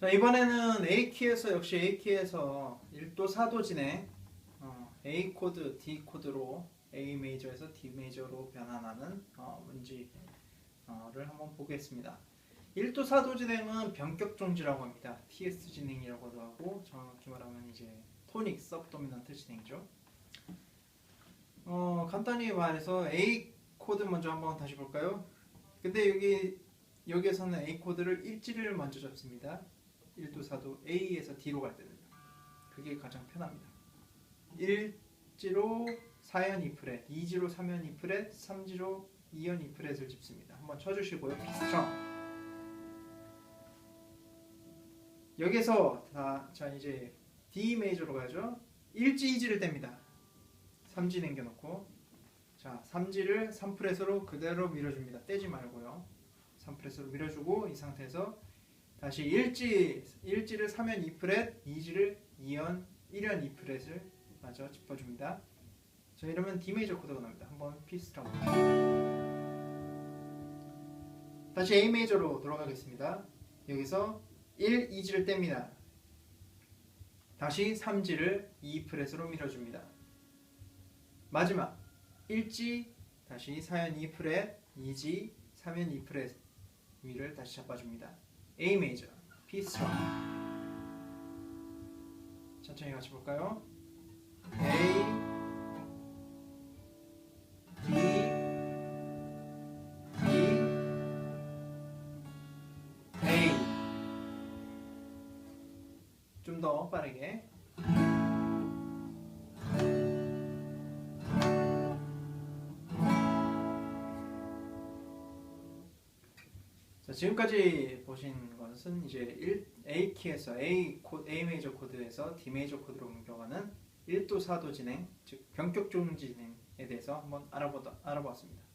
자 이번에는 A 키에서 역시 A 키에서 1도 4도 진행 어, A 코드 D 코드로 A 메이저에서 D 메이저로 변환하는 어, 문제를 한번 보겠습니다. 1도 4도 진행은 변격 정지라고 합니다. TS 진행이라고도 하고 정확히 말하면 이제 토닉 서브도미넌트 진행이죠. 어, 간단히 말해서 A 코드 먼저 한번 다시 볼까요? 근데 여기 여기에서는 A 코드를 일지를 먼저 잡습니다. 1도 4도 A에서 D로 갈 때는 그게 가장 편합니다. 1지로 4연 2프렛, 2지로 3연 2프렛, 3지로 2연 2프렛을 짚습니다. 한번 쳐주시고요. 피스트럼 여기서 다, 자 이제 D 메이저로 가죠. 1지 2지를 뗍니다. 3지 남겨놓고 자 3지를 3프렛으로 그대로 밀어줍니다. 떼지 말고요. 3프렛으로 밀어주고 이 상태에서 다시 1지 1지를 3연 2프렛, 2지를 2연 1연 2프렛을 마저 짚어줍니다. 자 이러면 D 메이저 코드가 나옵니다. 한번 피스트럼 다시 A 메이저로 돌아가겠습니다. 여기서 1, 2지를 뗍니다. 다시 3지를 2프렛으로 밀어줍니다. 마지막 1지 다시 4연 2프렛 2지 3연 2프렛 위를 다시 잡아줍니다. A 메이저 P 스트럼 천천히 같이 볼까요? A D E A. 좀더 빠르게 지금까지 보신 것은 이제 1, A 키에서 A 코, A 메이저 코드에서 D 메이저 코드로 옮겨가는 1도 4도 진행, 즉 변격 종 진행에 대해서 한번 알아보다 알아보았습니다.